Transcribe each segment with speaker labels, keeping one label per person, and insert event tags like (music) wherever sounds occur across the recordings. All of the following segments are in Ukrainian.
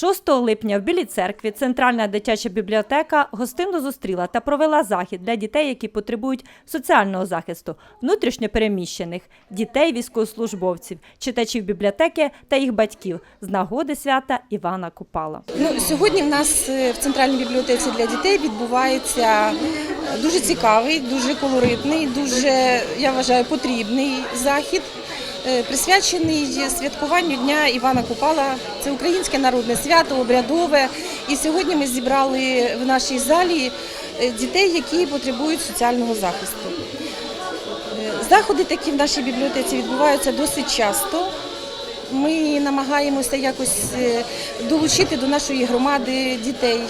Speaker 1: 6 липня в Білій церкві Центральна дитяча бібліотека гостинно зустріла та провела захід для дітей, які потребують соціального захисту, внутрішньо переміщених, дітей військовослужбовців, читачів бібліотеки та їх батьків з нагоди свята Івана Купала.
Speaker 2: Ну, сьогодні в нас е, в центральній бібліотеці для дітей відбувається дуже цікавий, дуже колоритний, дуже я вважаю потрібний захід. Е, Присвячений святкуванню Дня Івана Купала. Це українське народне свято, обрядове. І сьогодні ми зібрали в нашій залі е, дітей, які потребують соціального захисту. Е, Заходи такі в нашій бібліотеці відбуваються досить часто. Ми намагаємося якось долучити до нашої громади дітей,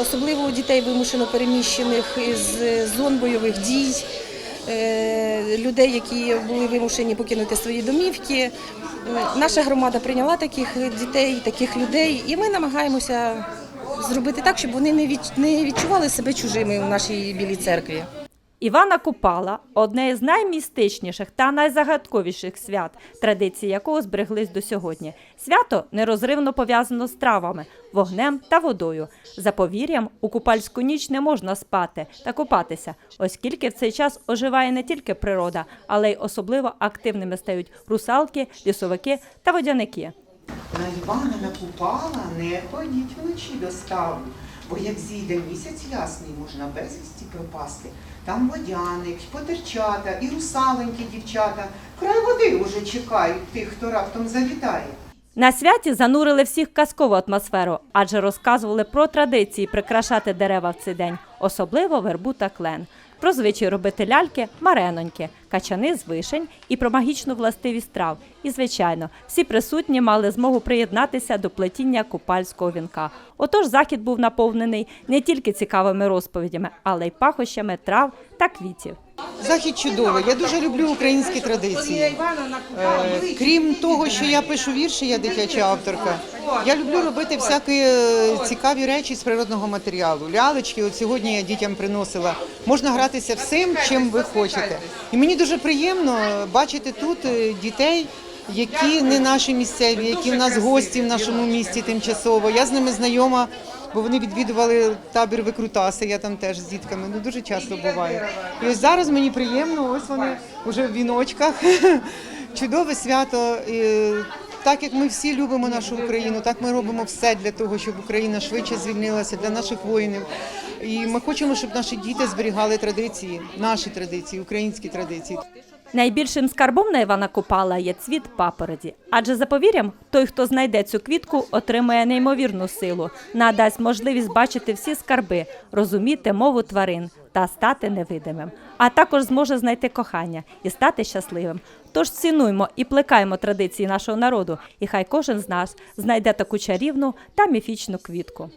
Speaker 2: особливо дітей вимушено переміщених із зон бойових дій, людей, які були вимушені покинути свої домівки. Е, Наша громада прийняла таких дітей, таких людей, і ми намагаємося зробити так, щоб вони не відчували себе чужими у нашій білій церкві.
Speaker 1: Івана Купала одне із наймістичніших та найзагадковіших свят, традиції якого збереглись до сьогодні. Свято нерозривно пов'язано з травами, вогнем та водою. За повір'ям, у купальську ніч не можна спати та купатися, оскільки в цей час оживає не тільки природа, але й особливо активними стають русалки, лісовики та водяники.
Speaker 3: На Івана накупала, не ходіть вночі до ставу, бо як зійде місяць ясний, можна безвісті пропасти. Там водяник, потерчата, і русаленькі дівчата. Край води уже чекають тих, хто раптом завітає.
Speaker 1: На святі занурили всіх казкову атмосферу, адже розказували про традиції прикрашати дерева в цей день, особливо вербу та клен. Про звичай робити ляльки, мареноньки, качани з вишень і про магічну властивість трав. І, звичайно, всі присутні мали змогу приєднатися до плетіння купальського вінка. Отож, захід був наповнений не тільки цікавими розповідями, але й пахощами трав та квітів.
Speaker 4: Захід чудовий. Я дуже люблю українські традиції. Е, Крім того, що я пишу вірші, я дитяча авторка. Я люблю робити всякі е, цікаві речі з природного матеріалу. Лялечки, от сьогодні я дітям приносила. Можна гратися всім, чим ви хочете. І мені дуже приємно бачити тут е, дітей. Які не наші місцеві, які в нас гості в нашому місті тимчасово. Я з ними знайома, бо вони відвідували табір Викрутаси. Я там теж з дітками. Ну дуже часто буваю. І ось зараз мені приємно. Ось вони вже в віночках. (laughs) Чудове свято. Так як ми всі любимо нашу Україну, так ми робимо все для того, щоб Україна швидше звільнилася для наших воїнів. І ми хочемо, щоб наші діти зберігали традиції, наші традиції, українські традиції.
Speaker 1: Найбільшим скарбом на Івана Купала є цвіт папороті. Адже за повір'ям, той, хто знайде цю квітку, отримає неймовірну силу, надасть можливість бачити всі скарби, розуміти мову тварин та стати невидимим. А також зможе знайти кохання і стати щасливим. Тож цінуймо і плекаємо традиції нашого народу, і хай кожен з нас знайде таку чарівну та міфічну квітку.